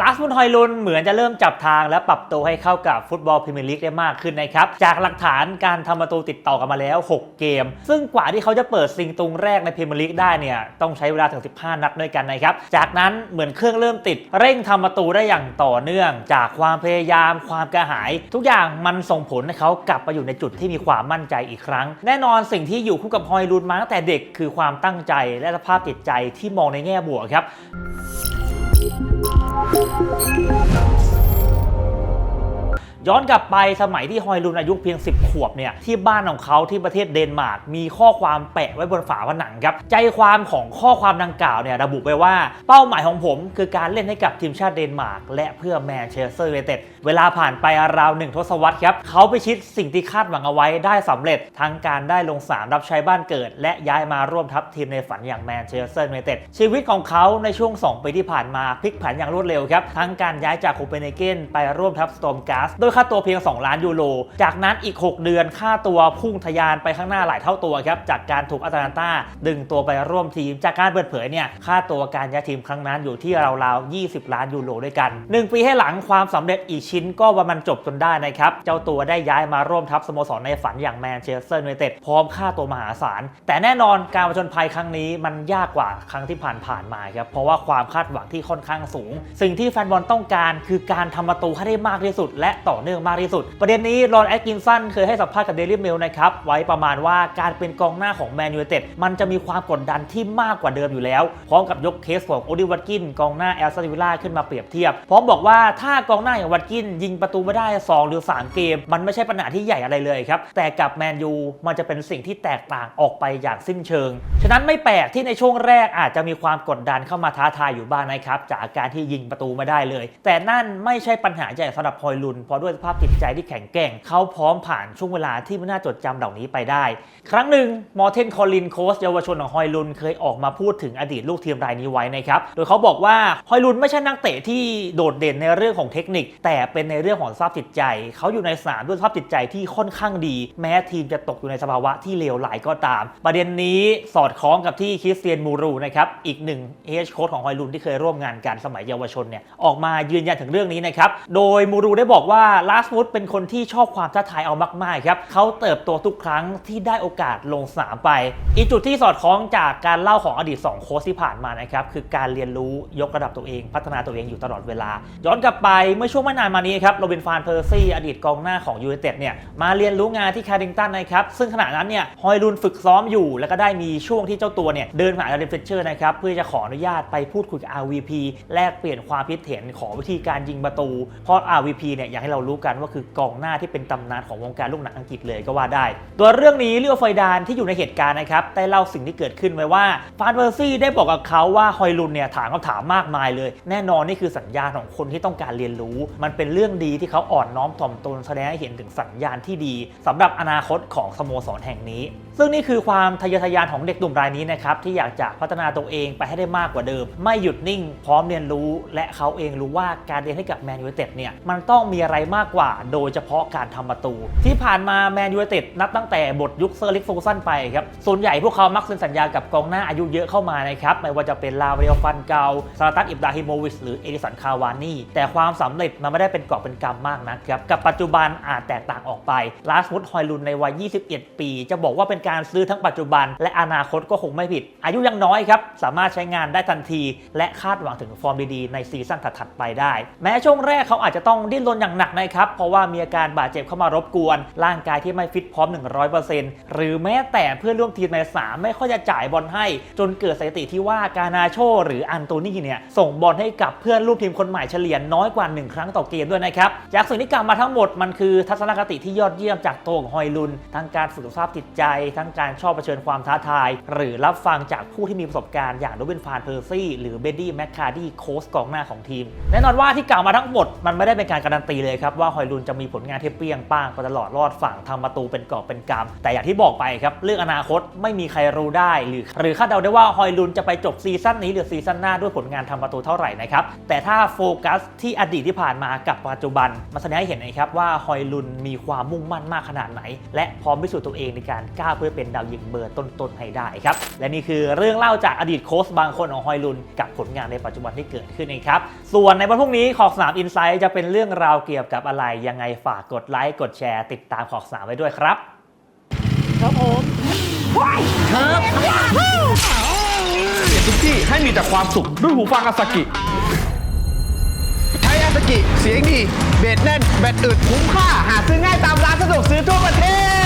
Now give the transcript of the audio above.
ลาสมุนฮอยลุนเหมือนจะเริ่มจับทางและปรับตัวให้เข้ากับฟุตบอลพรีเมียร์ลีกได้มากขึ้นนะครับ จากหลักฐานการทำประตูติดต่อกันมาแล้ว 6 เกม ซึ่งกว่าที่เขาจะเปิดซิงตุงแรกในพรีเมียร์ลีกได้เนี่ยต้องใช้เวลาถึง 15 นัดด้วยกันนะครับ จากนั้นเหมือนเครื่องเริ่มติด เร่งทำประตูได้อย่างต่อเนื่อง จากความพยายามความกระหาย ทุกอย่างมันส่งผลให้เขากลับมาอยู่ในจุดที่มีความมั่นใจอีกครั้ง แน่นอนสิ่งที่อยู่คู่กับฮอยลุนมาตั้งแต่เด็กคือความตั้งใจและสภาพจิตใจที่มองในแง่บวกครับ Thank you. ย้อนกลับไปสมัยที่ฮอยลุนอายุเพียง 10 ขวบเนี่ยที่บ้านของเขาที่ประเทศเดนมาร์กมีข้อความแปะไว้บนฝาผนังครับ ใจความของข้อความดังกล่าวเนี่ยระบุไว้ว่าเป้าหมายของผมคือการเล่นให้กับทีมชาติเดนมาร์กและเพื่อแมนเชสเตอร์ยูไนเต็ดเวลาผ่านไปราวหนึ่งทศวรรษครับเขาไปชิดสิ่งที่คาดหวังเอาไว้ได้สำเร็จทั้งการได้ลงสนามรับใช้บ้านเกิด และย้ายมาร่วมทัพทีมในฝันอย่างแมนเชสเตอร์ยูไนเต็ดชีวิตของเขาในช่วง 2 ปีที่ผ่านมาพลิกผันอย่างรวดเร็วครับทั้งการย้ายจากโคเปนเฮเกนไปร่วมทัพสโตมการ์สโดยค่าตัวเพียง 2 ล้านยูโร จากนั้นอีก 6 เดือนค่าตัวพุ่งทะยานไปข้างหน้าหลายเท่าตัวครับ จากการถูกอาตาลันตาดึงตัวไปร่วมทีม จากการเปิดเผยเนี่ยค่าตัวการย้ายทีมครั้งนั้นอยู่ที่ราวๆ 20 ล้านยูโรด้วยกัน 1 ปีให้หลังความสำเร็จอีกชิ้นก็ว่ามันจบจนได้นะครับ เจ้าตัวได้ย้ายมาร่วมทัพสโมสรในฝันอย่างแมนเชสเตอร์ยูไนเต็ดพร้อมค่าตัวมหาศาล แต่แน่นอนการผจญภัยครั้งนี้มันยากกว่าครั้งที่ผ่านๆมาครับเพราะว่าความคาดหวังที่ค่อนข้างสูง สิ่งที่แฟนบอลต้องการคือการทำประตูให้ได้มากที่สุดและต่อเนื่องมากที่สุด ประเด็นนี้รอนแอดกินสันเคยให้สัมภาษณ์กับเดลิเมลนะครับไว้ประมาณว่าการเป็นกองหน้าของแมนยูเต็ดมันจะมีความกดดันที่มากกว่าเดิมอยู่แล้ว พร้อมกับยกเคสของโอดิวัตกินกองหน้าแอลซาติวิลล่าขึ้นมาเปรียบเทียบ พร้อมบอกว่าถ้ากองหน้าอย่างวัตกินยิงประตูไม่ได้ 2 หรือ 3 เกม มันไม่ใช่ปัญหาที่ใหญ่อะไรเลยครับ แต่กับแมนยูมันจะเป็นสิ่งที่แตกต่างออกไปอย่างสิ้นเชิง ฉะนั้นไม่แปลกที่ในช่วงแรกอาจจะมีความกดดันเข้ามาท้าทายอยู่บ้างนะครับจากอาการที่ยิงประตูไม่ได้เลย แต่นั่นไม่ใช่ปัญหาใหญ่สำหรับฮอยลุนเพราะด้วยสภาพจิตใจที่แข็งแกร่ง เขาพร้อมผ่านช่วงเวลาที่ไม่น่าจดจำเหล่านี้ไปได้ ครั้งหนึ่งมอร์เทนคอลินโคสเยาวชนของฮอยลุนเคยออกมาพูดถึงอดีตลูกทีมรายนี้ไว้นะครับ โดยเขาบอกว่าฮอยลุนไม่ใช่นักเตะที่โดดเด่นในเรื่องของเทคนิค แต่เป็นในเรื่องของสภาพจิตใจ เขาอยู่ในสนามด้วยสภาพจิตใจที่ค่อนข้างดี แม้ทีมจะตกอยู่ในสภาวะที่เลวร้ายก็ตาม ประเด็นนี้สอดคล้องกับที่คริสเตียนมูรูนะครับอีกหนึ่งเอชโค้ชของฮอยลุนที่เคยร่วมงานกันสมัยเยาวชนเนี่ยออกมายืนยันถึงเรื่องนี้นะครับโดยมูรูได้บอกว่าลาสมุดเป็นคนที่ชอบความท้าทายเอามากๆครับเขาเติบโตทุกครั้งที่ได้โอกาสลงสนามไป อีกจุดที่สอดคล้องจากการเล่าของอดีต 2 โค้ชที่ผ่านมานะครับคือการเรียนรู้ยกระดับตัวเอง พัฒนาตัวเองอยู่ตลอดเวลา ย้อนกลับไปเมื่อช่วงไม่นานมานี้ครับโรบินฟานเพอร์ซี่อดีตกองหน้าของยูไนเต็ดเนี่ยมาเรียนรู้งานที่แคริงตันนะครับซึ่งขณะนั้นเนี่ยฮอยลุนฝึกซ้อมอยู่ แล้วก็ได้มีช่วงที่เจ้าตัวเนี่ยเดินผ่านอาร์เดนเฟเชอร์นะครับเพื่อจะขออนุญาตไปพูดคุยกับ RVP แลกเปลี่ยนความคิดเห็นขอวิธีการยิงประตูเพราะ RVP เนี่ยอยากให้เรารู้กันว่าคือกองหน้าที่เป็นตำนานของวงการลูกหนังอังกฤษเลยก็ว่าได้ ตัวเรื่องนี้เรียวไฟดานที่อยู่ในเหตุการณ์นะครับได้เล่าสิ่งที่เกิดขึ้นไว้ว่าฟานเวอร์ซี่ได้บอกกับเขาว่าฮอยลุนเนี่ยถามคำถามมากมายเลย แน่นอนนี่คือสัญญาณของคนที่ต้องการเรียนรู้ มันเป็นเรื่องดีที่เขาอ่อนน้อมถ่อมตนแสดงให้เห็นถึงสัญญาณที่ดีสำหรับอนาคตของสโมสรแห่งนี้ ซึ่งนี่คือความทะเยอทะยานของเด็กหนุ่มรายนี้นะครับที่อยากจะพัฒนาตัวเองไปให้ได้มากกว่าเดิม ไม่หยุดนิ่งพร้อมเรียนรู้ และเขาเองรู้ว่าการเรียนให้กับแมนยูเต็ดเนี่ยมันต้องมีอะไรมากกว่า โดยเฉพาะการทำประตู ที่ผ่านมาแมนยูเต็ดนับตั้งแต่บทยุคเซอร์ลิกโฟสันไปครับส่วนใหญ่พวกเขามักเซ็นสัญญากับกองหน้าอายุเยอะเข้ามานะครับไม่ว่าจะเป็นลาเวลฟันเกาซาลาตันอิบราฮิโมวิชหรือเอดิสันคาวานี่แต่ความสำเร็จมันไม่ได้เป็นกอบเป็นกำมากนะครับกับปัจจุบันอาจแตกต่างออกไปลาสมุดฮอยลุนในวัย 21 ปี จะบอกว่าเป็นการซื้อทั้งปัจจุบัน และอนาคตก็คงไม่ผิด อายุยังน้อยครับ สามารถใช้งานได้ทันที และคาดหวังถึงฟอร์มดีๆ ในซีซั่นถัดๆไปได้ แม้ช่วงแรกเขาอาจจะต้องดิ้นรนอย่างหนักนะครับ เพราะว่ามีอาการบาดเจ็บเข้ามารบกวน ร่างกายที่ไม่ฟิตพร้อม 100%หรือแม้แต่เพื่อนร่วมทีมในสามไม่ค่อยจะจ่ายบอลให้ จนเกิดสถิติที่ว่ากานาโช หรืออันโตนี่เนี่ยส่งบอลให้กับเพื่อนร่วมทีมคนใหม่เฉลี่ยน้อยกว่า 1 ครั้งต่อเกมด้วยนะครับจากสิ่งที่กล่าวมาทั้งหมดมันคือทัศนคติที่ยอดเยี่ยมจากตัวของฮอยลุนทั้งการฝึกสภาพจิตใจทั้งการชอบเผชิญความท้าทาย หรือรับฟังจากผู้ที่มีประสบการณ์อย่างโรเบนฟานเพอร์ซี่ หรือเบดดี้แมคคาร์ดี้โค้ชกองหน้าของทีม แน่นอนว่าที่กล่าวมาทั้งหมด มันไม่ได้เป็นการการันตีเลยครับ ว่าฮอยลุนจะมีผลงานที่เปรี้ยงป้างไปตลอดรอดฝั่งทำประตูเป็นกอบเป็นกำแต่อย่างที่บอกไปครับเรื่องอนาคตไม่มีใครรู้ได้ หรือ หรือคาดเดาได้ว่าฮอยลุนจะไปจบซีซั่นนี้หรือซีซั่นหน้าด้วยผลงานทำประตูเท่าไหร่นะครับแต่ถ้าโฟกัสที่อดีตที่ผ่านมากับปัจจุบันมันแสดงให้เห็นนะครับว่าฮอยลุนมีความมุ่งมั่นมากขนาดไหน และพร้อมพิสูจน์ตัวเองในการก้าวเพื่อพื่อเป็นดาวยิงเบอร์ต้นๆให้ได้ครับ และนี่คือเรื่องเล่าจากอดีตโค้ชบางคนของฮอยลุน กับผลงานในปัจจุบันที่เกิดขึ้นเองครับ ส่วนในวันพรุ่งนี้ขอบสนามอินไซต์จะเป็นเรื่องราวเกี่ยวกับอะไรยังไงฝากกดไลค์กดแชร์ ติดตามขอบสนามไว้ด้วยครับ ครับผมครับเปลี่ยนทุกที่ให้มีแต่ความสุขด้วยหูฟังอาสกิใช้อาสกิเสียงดี เบสแน่น แบตอึดคุ้มค่า หาซื้อง่ายตามร้านสะดวกซื้อทั่วประเทศ